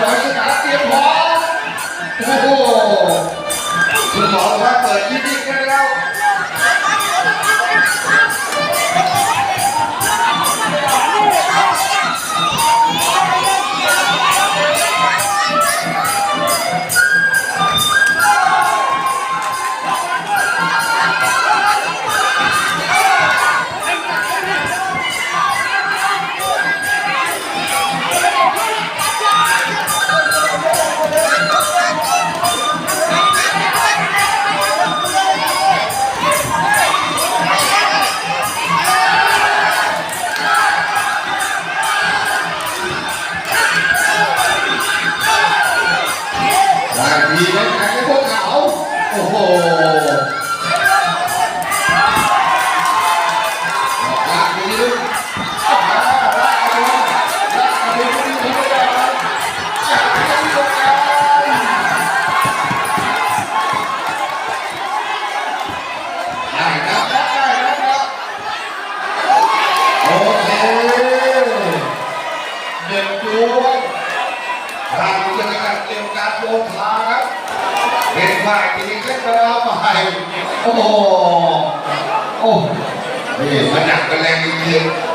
บอยสกัดเตรียมพร้อมโอ้โหคุณหมอบอกว่าเปิดยิงๆกันแล้ว ด้ดีนะแข่งในพวกเขาโอ้โหลากดีลึกลากลากเอาลากเอาดีดีดีดีได้ครับอยากให้มีโอกาสได้ครับได้ครับครับโอเคเด็กตัวทางวิทยาการเตรียมการโยธา เป็นฝ่ายตีขึ้นมาใหม่โอ้โหโอ้นี่มันหนักกันแรงจริงๆ